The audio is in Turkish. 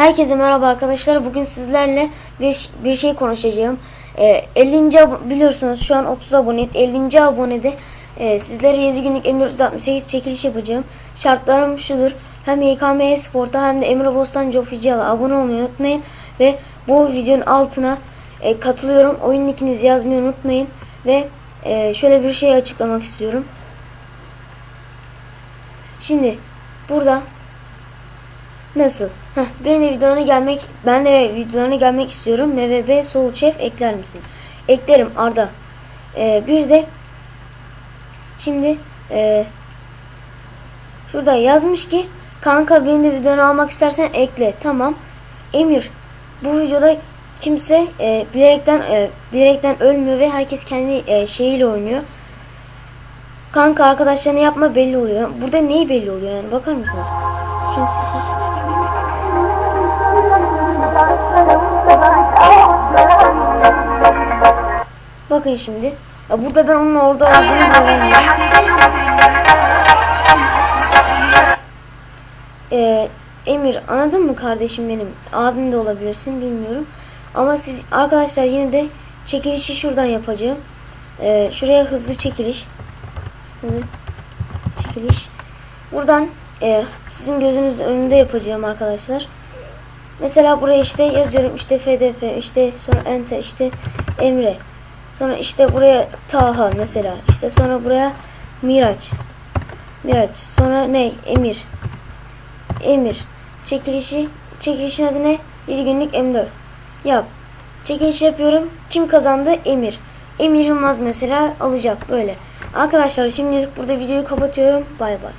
Herkese merhaba arkadaşlar. Bugün sizlerle bir, bir şey konuşacağım. Ee, 50. abo- biliyorsunuz şu an 30 aboneyiz. 50. abonede e, sizlere 7 günlük M468 çekiliş yapacağım. Şartlarım şudur. Hem YKM Sport'a hem de Emre Bostancı Official'a abone olmayı unutmayın. Ve bu videonun altına e, katılıyorum. Oyun linkinizi yazmayı unutmayın. Ve e, şöyle bir şey açıklamak istiyorum. Şimdi burada Nasıl? Heh, ben de videolarına gelmek ben de videolarına gelmek istiyorum. MVB Soul Chef ekler misin? Eklerim Arda. Ee, bir de şimdi e, şurada yazmış ki kanka beni de videonu almak istersen ekle. Tamam. Emir bu videoda kimse e, bilerekten e, bilerekten ölmüyor ve herkes kendi e, şeyiyle oynuyor. Kanka arkadaşlarına yapma belli oluyor. Burada neyi belli oluyor yani bakar mısınız? Şunu sesi. Bakın şimdi. Ya burada ben onun orada olduğunu göremiyorum. Ee, Emir anladın mı kardeşim benim? Abim de olabilirsin bilmiyorum. Ama siz arkadaşlar yine de çekilişi şuradan yapacağım. Ee, şuraya hızlı çekiliş. Hızlı çekiliş. Buradan e, sizin gözünüz önünde yapacağım arkadaşlar. Mesela buraya işte yazıyorum işte FDF işte sonra enter işte Emre. Sonra işte buraya Taha mesela. İşte sonra buraya Miraç. Miraç. Sonra ne? Emir. Emir. Çekilişi çekilişin adı ne? 7 günlük M4. Yap. Çekiliş yapıyorum. Kim kazandı? Emir. Emir Yılmaz mesela alacak böyle. Arkadaşlar şimdilik burada videoyu kapatıyorum. Bay bay.